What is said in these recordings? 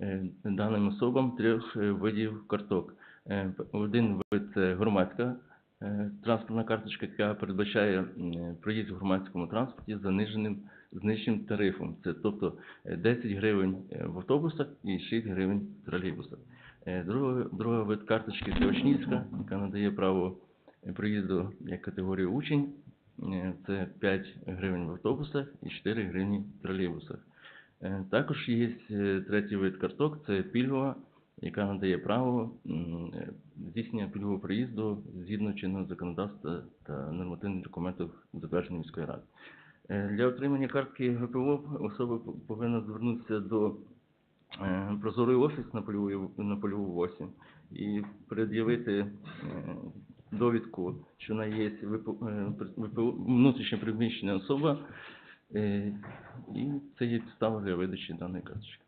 е, даним особам трьох е, видів карток. Е, Один вид це громадська транспортна карточка, яка передбачає проїзд в громадському транспорті з заниженим зниженим тарифом. Це тобто е, 10 гривень в автобусах і 6 гривень в тролейбусах. Друга, друга вид карточки це учнівська, яка надає право проїзду як категорії учень. Це 5 гривень в автобусах і 4 гривні в тролейбусах. Е, Також є е, третій вид карток, це пільгова, яка надає право е, здійснення пільгового проїзду згідно чинного законодавства та нормативних документів затвердженої міської ради. Для отримання картки ГПО особа повинна звернутися до прозорий офіс на польову, на польову 8 і пред'явити довідку, що вона є внутрішньо приміщена особа, і це є підстава для видачі даної карточки.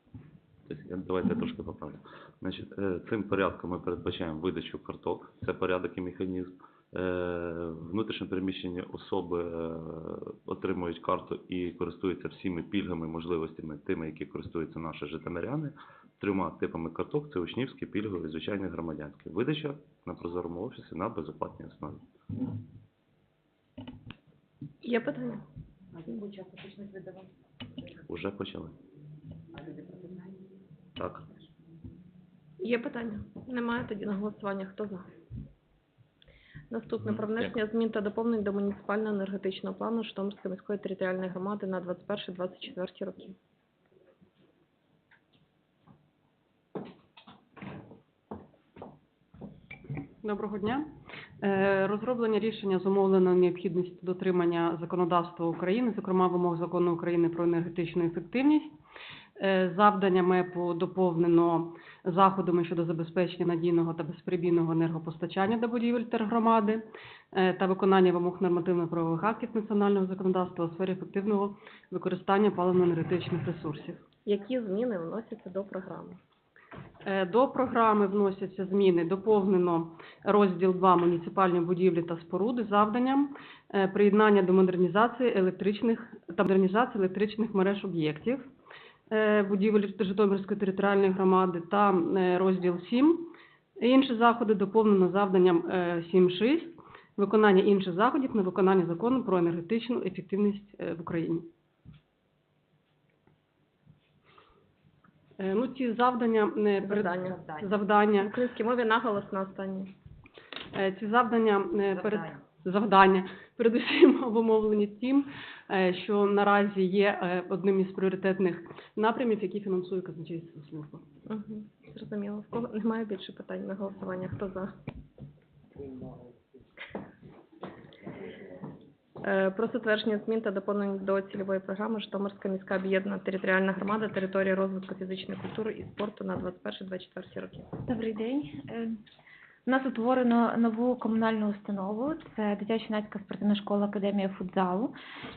Тобто, Давайте я трошки поправлю. Значить, е, цим порядком ми передбачаємо видачу карток, це порядок і механізм. Е, Внутрішньо переміщені особи е, отримують карту і користуються всіми пільгами, можливостями, тими, які користуються наші житомиряни. Трьома типами карток це учнівські, пільгові, звичайні громадянські. Видача на прозорому офісі на безоплатній основі. Є питання? Уже почали. Так. Є питання? Немає тоді на голосування. Хто за? Наступне про внесення змін та доповнень до муніципального енергетичного плану Житомирської міської територіальної громади на 21-24 роки. Доброго дня. Е, Розроблення рішення зумовлено необхідністю дотримання законодавства України, зокрема вимог закону України про енергетичну ефективність. Е, Завдання МЕПу доповнено заходами щодо забезпечення надійного та безперебійного енергопостачання до будівель тергромади е, та виконання вимог нормативно-правових актів національного законодавства у сфері ефективного використання паливно-енергетичних ресурсів. Які зміни вносяться до програми? Е, До програми вносяться зміни. Доповнено розділ 2 муніципальні будівлі та споруди завданням е, приєднання до модернізації електричних та модернізації електричних мереж об'єктів е, будівель Житомирської територіальної громади та розділ 7. Інші заходи доповнено завданням е, 7.6 виконання інших заходів на виконання закону про енергетичну ефективність в Україні. Ну, ці завдання е, перед- Завдання. В завдання. українській мові наголос на останнє. Е, Ці завдання е, перед завдання передусім обумовлені тим, е, що наразі є е, одним із пріоритетних напрямів, які фінансує казначейська служба. Угу. Зрозуміло. В кого немає більше питань на голосування? Хто за? Е, Про затвердження змін та доповнень до цільової програми Житомирська міська об'єднана територіальна громада території розвитку фізичної культури і спорту на 21-24 роки. Добрий день. Е, У нас утворено нову комунальну установу. Це дитячо-юнацька спортивна школа Академія футзалу.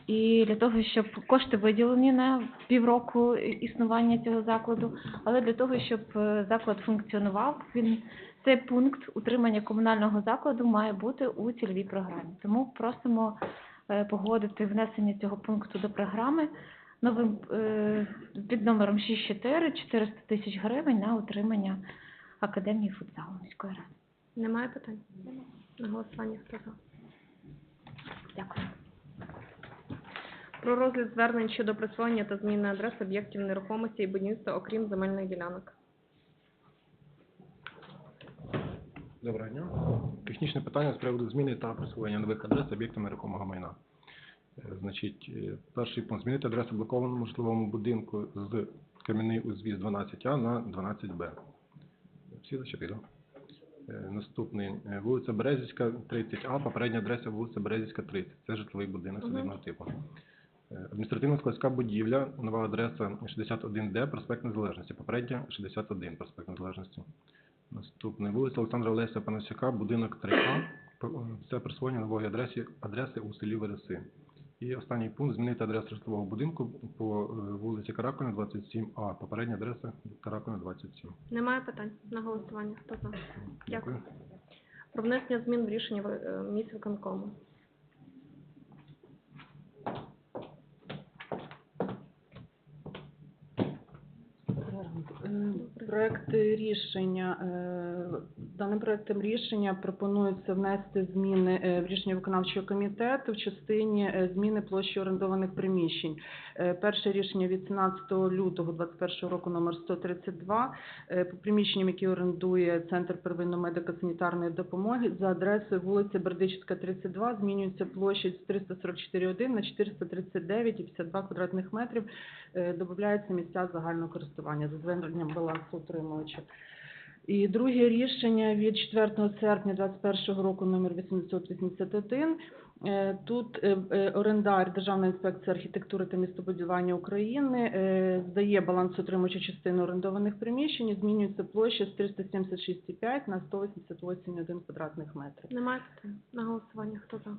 І для того, щоб кошти виділені на півроку існування цього закладу, але для того, щоб е, заклад функціонував, він цей пункт утримання комунального закладу має бути у цільовій програмі. Тому просимо погодити внесення цього пункту до програми новим е, під номером 64 400 тисяч гривень на утримання Академії футзалу міської ради. Немає питань? На голосування хто за? Дякую. Про розгляд звернень щодо присвоєння та зміни адрес об'єктів нерухомості і будівництва, окрім земельних ділянок. Доброго дня. Технічне питання з приводу зміни та присвоєння нових адрес об'єктам нерухомого майна. Е, Значить, е, перший пункт змінити адресу блокованому житловому будинку з Кам'яний узвіз 12А на 12Б. Всі зачепили? Е, Наступний вулиця Березівська 30А, попередня адреса вулиця Березівська 30. Це житловий будинок садибного типу. Адміністративно-складська будівля, нова адреса 61Д, проспект Незалежності. Попередня 61, проспект Незалежності. Наступний вулиця Олександра Олеся Панасюка, будинок 3А. П- Це присвоєння нової адреси, адреси у селі Вереси. І останній пункт змінити адресу житлового будинку по е, вулиці Каракуля 27А. Попередня адреса Каракуля 27. Немає питань на голосування. Хто за? Дякую. Про внесення змін в рішення е, міськвиконкому. Е, Проект рішення. Даним проектом рішення пропонується внести зміни е, в рішення виконавчого комітету в частині е, зміни площі орендованих приміщень. Е, Перше рішення від 17 лютого 2021 року номер 132 е, по приміщенням, які орендує Центр первинної медико-санітарної допомоги за адресою вулиця Бердичівська, 32, змінюється площа з 344,1 на 439,52 квадратних метрів додається місця загального користування за зверненням балансоутримувача. І друге рішення від 4 серпня 2021 року номер 881. Е, Тут е, е, орендар Державна інспекція архітектури та містобудування України здає балансоутримувачу частину орендованих приміщень, і змінюється площа з 376,5 на 188,1 квадратних метрів. Немає? На голосування хто за?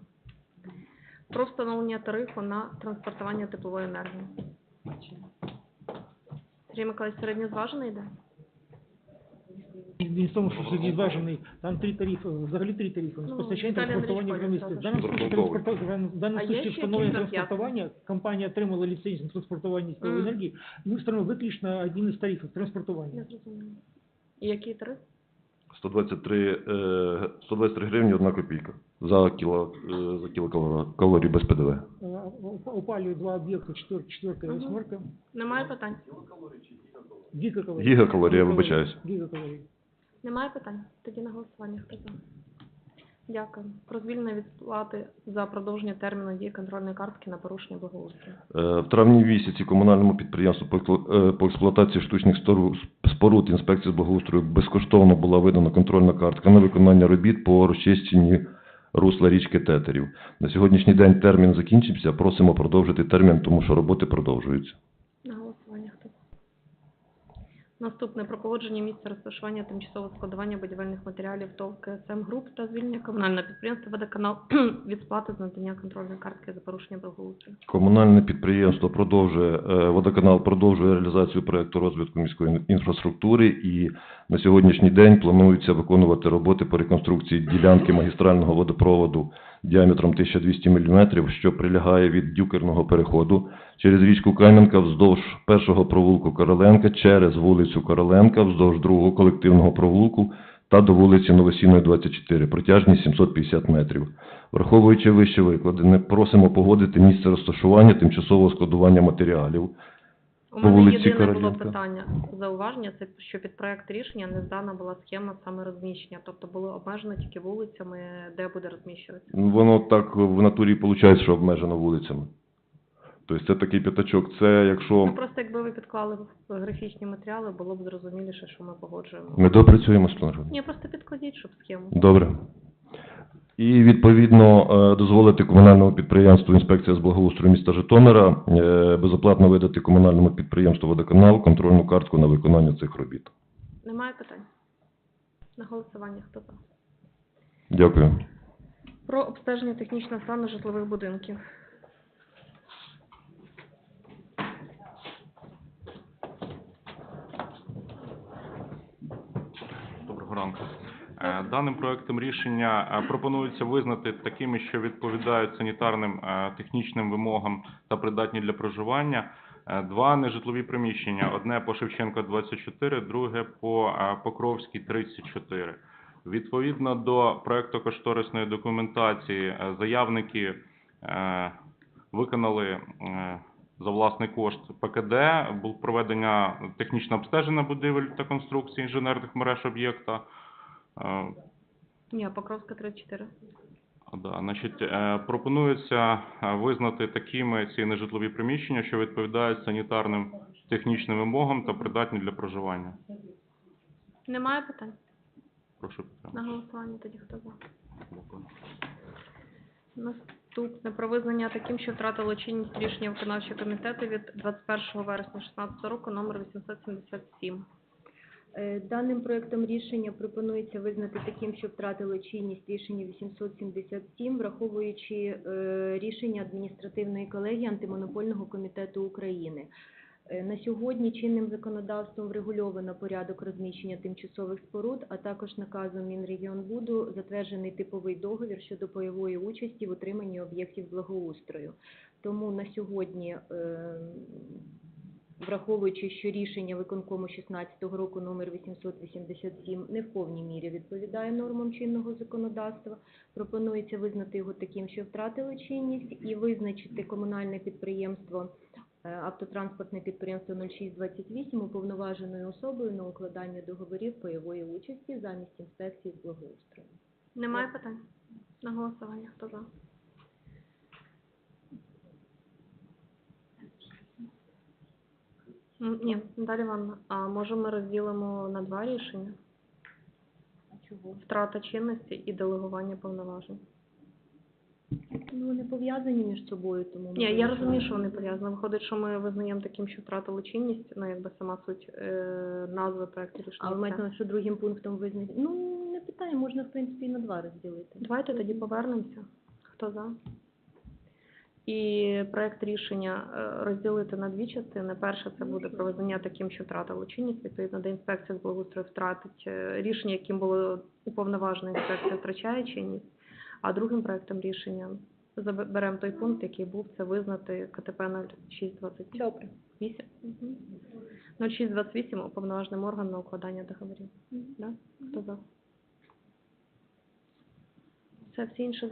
Про встановлення тарифу на транспортування теплової енергії. Сергій Миколаївич, середньозважений йде? Він в тому, що сьогодні зважений, там три тарифи, взагалі три тарифи. Ну, Постачання Віталій транспортування Андрійович громадських. В даному случаї в даному А є случаї ще встановлення якісь транспортування, компанія отримала ліцензію на транспортування теплової Мгм. енергії, ми встановили виключно один із тарифів транспортування. Не. І який тариф? 123, е, 123 гривні одна копійка за кіло, е, за кілокалорій без ПДВ. Е, оп- Опалює два об'єкти, четвер- четверка і Мгм. восьмерка. Немає питань? Гігакалорій. Гігакалорій, я вибачаюсь. Гігакалорій. Немає питань? Тоді на голосування хто за? Дякую. Про звільнення від сплати за продовження терміну дії контрольної картки на порушення благоустрою. Е, В травні місяці комунальному підприємству по експлу- е, експлуатації штучних споруд інспекції з благоустрою безкоштовно була видана контрольна картка на виконання робіт по розчищенні русла річки Тетерів. На сьогоднішній день термін закінчився. Просимо продовжити термін, тому що роботи продовжуються. На голосування хто за? Наступне про погодження місця розташування тимчасового складування будівельних матеріалів ТОВ КСМ Груп та звільнення комунального підприємства «Водоканал» від сплати з надання контрольної картки за порушення благоустрою. Комунальне підприємство продовжує, е, водоканал продовжує реалізацію проекту розвитку міської інфраструктури і на сьогоднішній день планується виконувати роботи по реконструкції ділянки магістрального водопроводу діаметром 1200 мм, що прилягає від дюкерного переходу через річку Кам'янка вздовж першого провулку Короленка, через вулицю Короленка, вздовж другого колективного провулку та до вулиці Новосільної, 24, протяжність 750 метрів. Враховуючи вище викладене, просимо погодити місце розташування тимчасового складування матеріалів. У мене вулиці єдине було питання, зауваження, це що під проект рішення не здана була схема саме розміщення, тобто було обмежено тільки вулицями, де буде розміщуватися. Ну, Воно так в натурі виходить, що обмежено вулицями. Тобто це такий п'ятачок. Це якщо Ну, просто якби ви підклали графічні матеріали, було б зрозуміліше, що ми погоджуємо. ми допрацюємо Світлана Григорівна. Ні, просто підкладіть, щоб схему. Добре. І відповідно е, дозволити комунальному підприємству інспекція з благоустрою міста Житомира е, безоплатно видати комунальному підприємству водоканал контрольну картку на виконання цих робіт. Немає питань? На голосування хто за? Дякую. Про обстеження технічного стану житлових будинків. Доброго ранку. Е, Даним проектом рішення е, пропонується визнати такими, що відповідають санітарним е, технічним вимогам та придатні для проживання. Два нежитлові приміщення: одне по Шевченка 24, друге по Покровській 34. Відповідно до проекту-кошторисної документації, е, заявники виконали за власний кошт ПКД, було проведення технічного обстеження будівель та конструкцій інженерних мереж об'єкта. Ні, Покровська 34. Да, значить, е, пропонується е, визнати такими ці нежитлові приміщення, що відповідають санітарним технічним вимогам та придатні для проживання. Немає питань? Прошу На голосування тоді хто за? Наступне про визнання таким, що втратило чинність рішення виконавчого комітету від 21 вересня 2016 року номер 877. Е, Даним проектом рішення пропонується визнати таким, що втратило чинність рішення 877, враховуючи е, рішення адміністративної колегії Антимонопольного комітету України. Е, На сьогодні чинним законодавством врегульовано порядок розміщення тимчасових споруд, а також наказом Мінрегіонбуду затверджений типовий договір щодо пайової участі в утриманні об'єктів благоустрою. Тому на сьогодні враховуючи, що рішення виконкому 16-го року номер 887 не в повній мірі відповідає нормам чинного законодавства, пропонується визнати його таким, що втратило чинність, і визначити комунальне підприємство е, автотранспортне підприємство 0628 уповноваженою особою на укладання договорів пайової участі замість інспекції з благоустрою. Немає питань? На голосування. Хто за? Ні, Наталя Івановна, а може ми розділимо на два рішення? Чого? Втрата чинності і делегування повноважень. Ну, вони пов'язані між собою, тому... Ні, я розумію, що вони пов'язані. Виходить, що ми визнаємо таким, що втратили чинність, ну якби сама суть е, назви проекту рішення. А ви маєте на увазі, що другим пунктом визначити? Ну, не питання, можна, в принципі, і на два розділити. Давайте тоді повернемося. Хто за? І проект рішення е, розділити на дві частини. Перше це буде про визнання таким, що втратило чинність. Відповідно, де інспекція з благоустрою втратить е, рішення, яким було уповноважена інспекція, втрачає чинність. А другим проектом рішення заберемо той пункт, який був, це визнати КТП 0628. Добре. 0628 уповноваженим органом на укладання договорів. Да? Хто за? Це всі інші